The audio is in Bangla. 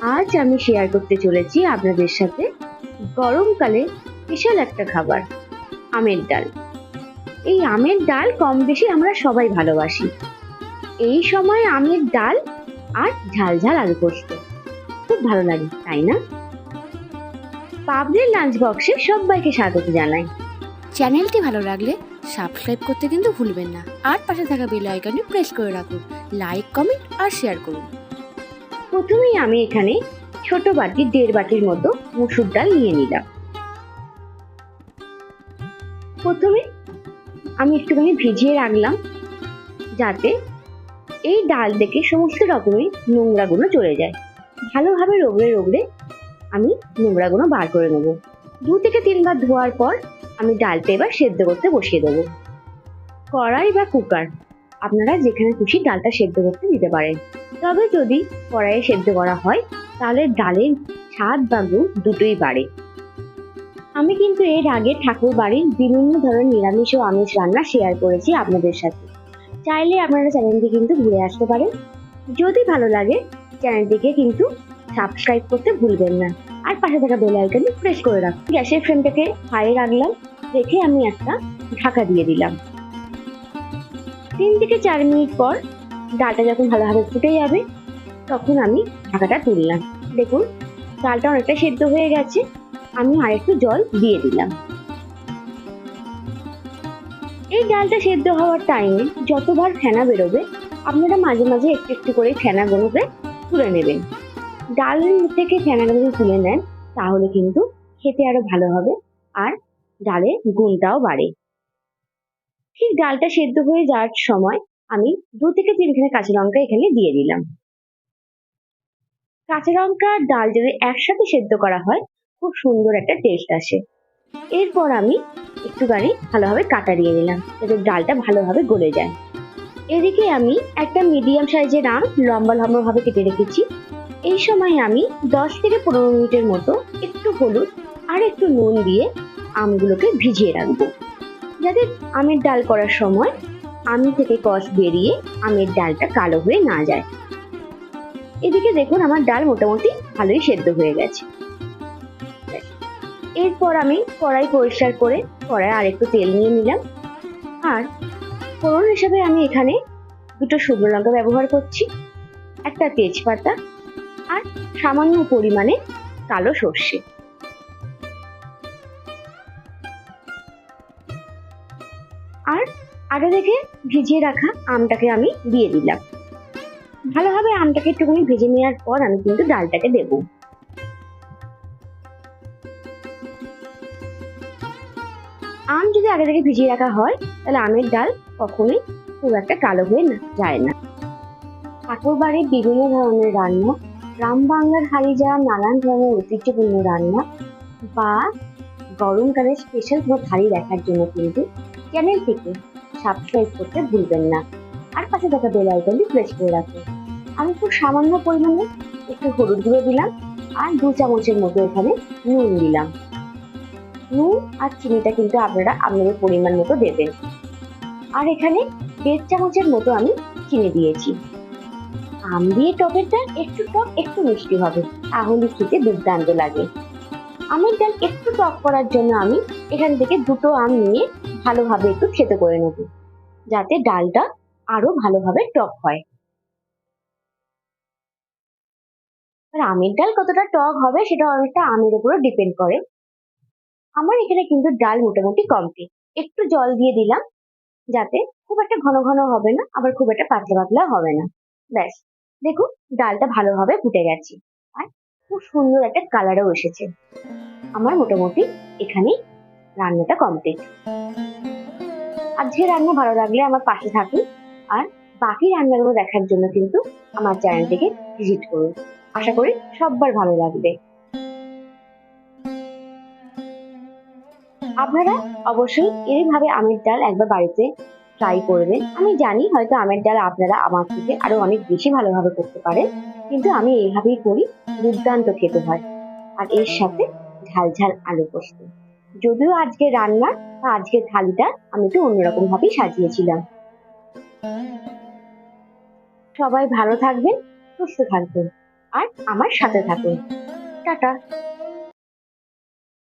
আজ আমি শেয়ার করতে চলেছি আপনাদের সাথে গরমকালে স্পেশাল একটা খাবার, আমের ডাল। এই আমের ডাল কম বেশি আমরা সবাই ভালোবাসি। এই সময় আমের ডাল আর ঝাল ঝাল আলু পোস্ত। খুব ভালো লাগে, তাই না? পাবলিক লাঞ্চ বক্সে সবাইকে স্বাগত জানাই। চ্যানেলটি ভালো লাগলে সাবস্ক্রাইব করতে কিন্তু ভুলবেন না। আর পাশে থাকা বেল আইকনটি প্রেস করে রাখুন। লাইক, কমেন্ট আর শেয়ার করুন। প্রথমেই আমি এখানে ছোট বাটি, দেড় বাটির মতো মুসুর ডাল নিয়ে নিলাম। প্রথমে আমি একটুখানি ভিজিয়ে রাখলাম যাতে এই ডাল থেকে সমস্ত রকমের নোংরাগুলো চলে যায়। ভালোভাবে রগড়ে রগড়ে আমি নোংরাগুলো বার করে নেব। দু থেকে তিনবার ধোয়ার পর আমি ডালটা এবার সেদ্ধ করতে বসিয়ে দেবো। কড়াই বা কুকার, আপনারা যেখানে খুশি ডালটা সেদ্ধ করতে দিতে পারেন। তবে যদি কড়াইয়ে সেদ্ধ করা হয়, তাহলে ডালের স্বাদ বা গুণ দুটোই বাড়ে। আমি কিন্তু এর আগে ঠাকুর বাড়ির বিভিন্ন ধরনের নিরামিষ ও আমিষ রান্না শেয়ার করেছি আপনাদের সাথে। চাইলে আপনারা চ্যানেলটি কিন্তু ঘুরে আসতে পারেন। যদি ভালো লাগে, চ্যানেলটিকে কিন্তু সাবস্ক্রাইব করতে ভুলবেন না। আর পাশে থাকা বেল আইকনে প্রেস করে রাখুন। গ্যাসের ফ্লেমটাকে হাই রাখলাম, রেখে আমি একটা ঢাকা দিয়ে দিলাম। তিন থেকে চার মিনিট পর ডালটা যখন ভালোভাবে ফুটে যাবে, তখন আমি ঢাকাটা তুললাম। দেখুন, ডালটা অনেকটা সেদ্ধ হয়ে গেছে। আমি আরেকটু জল দিয়ে দিলাম। এই ডালটা সেদ্ধ হওয়ার টাইমে যতবার ফেনা বেরোবে, আপনারা মাঝে মাঝে একটু একটু করে ফেনাগুলোকে তুলে নেবেন। ডাল থেকে ফেনাগুলো তুলে নেন, তাহলে কিন্তু খেতে আরও ভালো হবে আর ডালের গুণটাও বাড়ে। ঠিক ডালটা সেদ্ধ হয়ে যাওয়ার সময় আমি দু থেকে তিনখানা কাঁচা লঙ্কা এখানে দিয়ে দিলাম। কাঁচা লঙ্কা আর ডাল যদি একসাথে সেদ্ধ করা হয়, খুব সুন্দর একটা টেস্ট আসে। এরপর আমি একটুখানি ভালোভাবে কাটা দিয়ে নিলাম যাতে ডালটা ভালোভাবে গলে যায়। এদিকে আমি একটা মিডিয়াম সাইজের আম লম্বা লম্বা ভাবে কেটে রেখেছি। এই সময় আমি দশ থেকে পনেরো মিনিটের মতো একটু হলুদ আর একটু নুন দিয়ে আমগুলোকে ভিজিয়ে রাখব। যাতে আমের ডাল করার সময় আমি থেকে কষ বেরিয়ে আমের ডালটা কালো হয়ে না যায়। এদিকে দেখুন আমার ডাল মোটামুটি ভালোই সেদ্ধ হয়ে গেছে। এরপর আমি কড়াই পরিষ্কার করে কড়াই আর একটু তেল নিয়ে নিলাম। আর ফোড়ন হিসেবে আমি এখানে দুটো শুকনো লঙ্কা ব্যবহার করছি, একটা তেজপাতা আর সামান্য পরিমাণে কালো সর্ষে। আর আগে থেকে ভিজিয়ে রাখা আমটাকে আমি দিয়ে দিলাম। ভালোভাবে আমটাকে একটুখানি ভেজে নেওয়ার পর আমি কিন্তু ডালটাকে দেব। আম যদি আগে থেকে ভিজিয়ে রাখা হয়, তাহলে আমের ডাল কখনোই খুব একটা কালো হয়ে না, যায় না। ঠাকুর বাড়ির বিভিন্ন ধরনের রান্না, গ্রাম বাংলার হারিয়ে যাওয়া নানান ধরনের ঐতিহ্যপূর্ণ রান্না বা গরমকালে স্পেশাল কোনো থালি দেখার জন্য কিন্তু চ্যানেলটিকে সাবস্ক্রাইব করতে ভুলবেন না। আর পাশে থাকা বেল আইকনটি প্রেস করে রাখুন। আমি খুব সামান্য পরিমাণে একটু হলুদ গুঁড়ো দিলাম আর দু চামচের মতো এখানে নুন দিলাম। নুন আর চিনিটা কিন্তু আপনারা আপনাদের পরিমাণ মতো দেবেন। আর এখানে দেড় চামচের মতো আমি চিনি দিয়েছি। আম দিয়ে টকের ডাল একটু টক, একটু মিষ্টি হবে। তাহলে খেতে দুর্দান্ত লাগে। আমের ডাল একটু টক করার জন্য আমি এখান থেকে দুটো আম নিয়ে ভালোভাবে একটু খেতে করে নেব। যাতে ডালটা আরও ভালোভাবে টক হয়। আমের ডাল কতটা টক হবে সেটা অনেকটা আমের উপরে ডিপেন্ড করে। আমার এখানে কিন্তু ডাল মোটামুটি কমপ্লিট একটু জল দিয়ে দিলাম যাতে খুব একটা ঘন ঘন হবে না, আবার খুব একটা পাতলা পাতলা হবে না। ব্যাস, দেখুন, ডালটা ভালোভাবে ফুটে গেছে। আর খুব সুন্দর একটা কালারও এসেছে। আমার মোটামুটি এখানে রান্নাটা কমপ্লিট আজকে রান্না ভালো লাগলে আমার পাশে থাকুন, আর বাকি রান্নাগুলো দেখার জন্য কিন্তু আমার চ্যানেলটিকে ভিজিট করুন। আশা করি সববার ভালো লাগবে। আপনারা অবশ্যই এইভাবে আমের ডাল একবার বাড়িতে ট্রাই করবেন। আমি জানি হয়তো আমের ডাল আপনারা আমার থেকে আরও অনেক বেশি ভালোভাবে করতে পারেন, কিন্তু আমি এইভাবেই করি, দুর্দান্ত খেতে হয়। আর এর সাথে ঝাল ঝাল আলু পোস্ত। যদিও আজকে রান্না বা আজকের থালিটা আমি একটু অন্যরকম ভাবেই সাজিয়েছিলাম। সবাই ভালো থাকবেন, সুস্থ থাকবেন, আর আমার সাথে থাকুন। টাটা।